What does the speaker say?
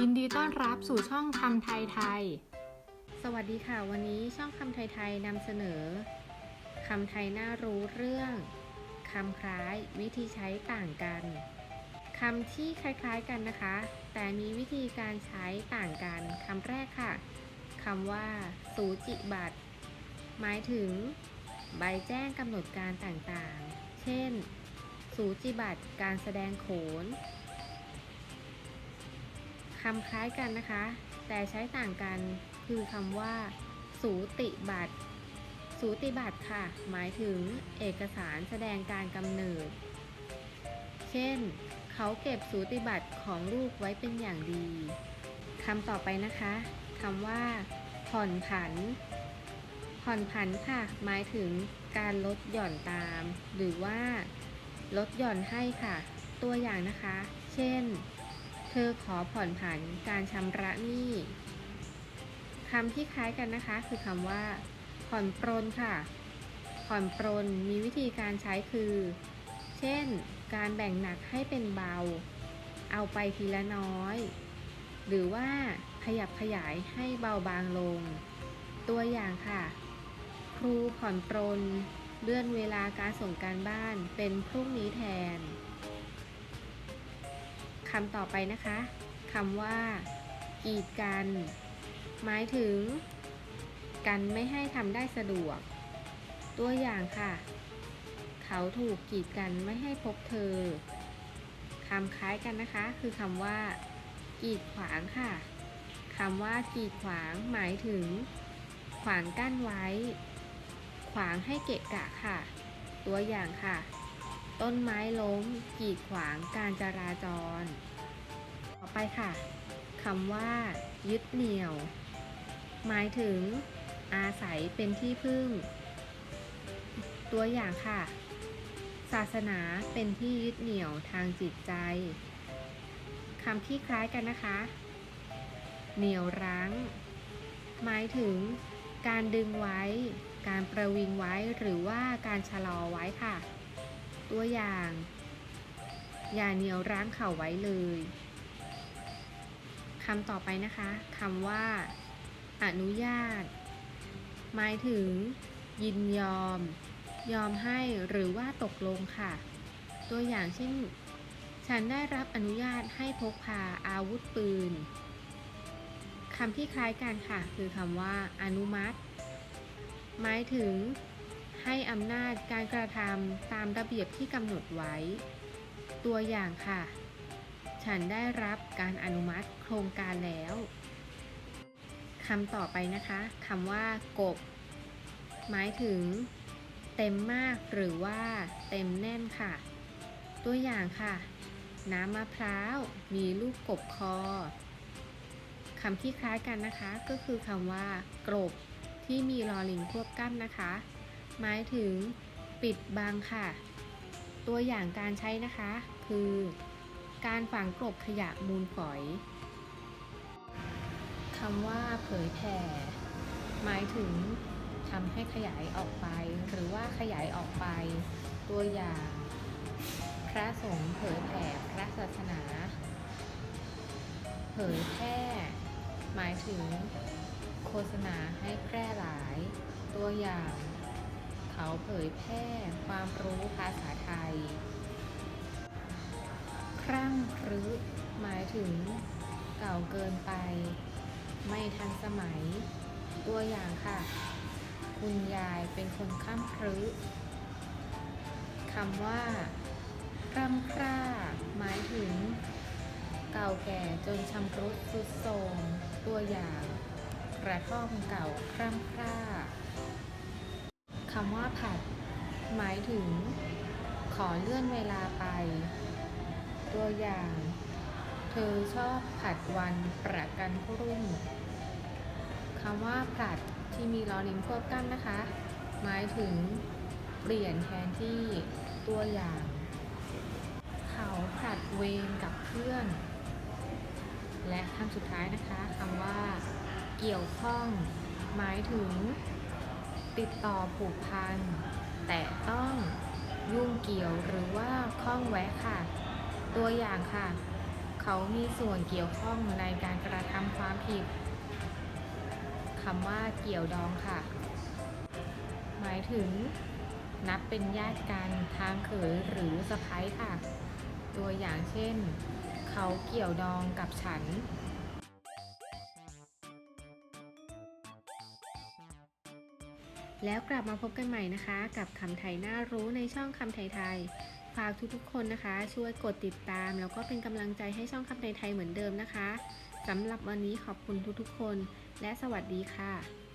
ยินดีต้อนรับสู่ช่องคำไทยไทย สวัสดีค่ะ วันนี้ช่องคำไทยไทยนำเสนอคำไทยน่ารู้เรื่องคำคล้ายวิธีใช้ต่างกันคำที่คล้ายๆกันนะคะ แต่มีวิธีการใช้ต่างกันคำแรกค่ะคำว่า สูจิบัตร หมายถึง ใบแจ้งกำหนดการต่างๆ เช่น สูจิบัตรการแสดงโขน คำคล้ายกันนะคะ แต่ใช้ต่างกันคือคำว่า สูติบัตร สูติบัตรค่ะ หมายถึงเอกสารแสดงการกำเนิด เช่น เขาเก็บสูติบัตรของลูกไว้เป็นอย่างดีคำต่อไปนะคะคำว่า ผ่อนผัน ผ่อนผันค่ะ หมายถึงการลดหย่อนตาม หรือว่า ลดหย่อนให้ค่ะ ตัวอย่างนะคะ เช่น ธอขอผ่อนผันการชำระหนี้คำที่คล้ายกันนะคะ คือคำว่า ผ่อนปรนค่ะ ผ่อนปรนมีวิธีการใช้คือ เช่น การแบ่งหนักให้เป็นเบา เอาไปทีละน้อย หรือว่าขยับขยายให้เบาบางลง ตัวอย่างค่ะ ครูผ่อนปรนเลื่อนเวลาการส่งการบ้านเป็นพรุ่งนี้แทน คำต่อไปนะคะคำว่า กีดกัน หมายถึง กันไม่ให้ทำได้สะดวก ตัวอย่างค่ะ เขาถูกกีดกันไม่ให้พบเธอคำคล้ายกันนะคะ คือคำว่า กีดขวางค่ะคำว่ากีดขวางหมายถึง ขวางกั้นไว้ ขวางให้เกะกะค่ะ ตัวอย่างค่ะ ต้นไม้ล้ม กีดขวางการจราจร ต่อไปค่ะคำว่า ยึดเหนี่ยว หมายถึง อาศัยเป็นที่พึ่ง ตัวอย่างค่ะ ศาสนาเป็นที่ยึดเหนี่ยวทางจิตใจคำที่คล้ายกันนะคะ เหนี่ยวรั้ง หมายถึง การดึงไว้ การประวิงไว้หรือว่าการชะลอไว้ค่ะ ตัวอย่าง อย่าเหนียวรั้งเข่าไว้เลยคำต่อไปนะคะคำว่า อนุญาต หมายถึง ยินยอม ยอมให้หรือว่าตกลงค่ะ ตัวอย่างเช่น ฉันได้รับอนุญาตให้พกพาอาวุธปืนคำที่คล้ายกันค่ะ คือคำว่า อนุมัติ หมายถึง ให้อำนาจการกระทำตามระเบียบที่กำหนดไว้ ตัวอย่างค่ะ ฉันได้รับการอนุมัติโครงการแล้วคำต่อไปนะคะคำว่ากบ หมายถึง เต็มมากหรือว่า เต็มแน่นค่ะ ตัวอย่างค่ะ น้ำมะพร้าวมีลูกกบคอคำที่คล้ายกันนะคะ ก็คือคำว่ากรบที่มีลอลิงควบกั้นนะคะ หมายถึงปิดบังค่ะ ตัวอย่างการใช้นะคะ คือ การฝังกลบขยะมูลฝอยคำว่าเผยแผ่ หมายถึงทำให้ขยายออกไป หรือว่าขยายออกไป ตัวอย่าง พระสงฆ์เผยแผ่พระศาสนา เผยแพร่ หมายถึง โฆษณาให้แพร่หลาย ตัวอย่าง เขาเผยแพร่ความรู้ภาษาไทย ครั่งครึหมายถึงเก่าเกินไป ไม่ทันสมัย ตัวอย่างค่ะ คุณยายเป็นคนข้ามครึคำว่าร่ำคร่า หมายถึง เก่าแก่จนชำรุดทรุดโทรมตัวอย่าง กระท่อมเก่าคร่ำคร่า คำว่าผัด หมายถึง ขอเลื่อนเวลาไป ตัวอย่าง เธอชอบผัดวันประกันพรุ่งคำว่าผัดที่มีลอลิงควบกั้นนะคะ หมายถึง เปลี่ยนแทนที่ตัวอย่าง เขาผัดเวรกับเพื่อน และคำสุดท้ายนะคะคำว่า เกี่ยวข้อง หมายถึง ติดต่อผูกพัน แต่ต้องยุ่งเกี่ยวหรือว่าข้องแวะค่ะ ตัวอย่างค่ะ เขามีส่วนเกี่ยวข้องในการกระทำความผิดคำว่าเกี่ยวดองค่ะ หมายถึง นับเป็นญาติกันทางเขยหรือสะพ้ายค่ะ ตัวอย่างเช่น เขาเกี่ยวดองกับฉัน แล้วกลับมาพบกันใหม่นะคะ กับคำไทยน่ารู้ในช่องคำไทยไทยฝากทุกๆคนนะคะ ช่วยกดติดตาม แล้วก็เป็นกำลังใจให้ช่องคำไทยไทยเหมือนเดิมนะคะสำหรับวันนี้ขอบคุณทุกๆคน และสวัสดีค่ะ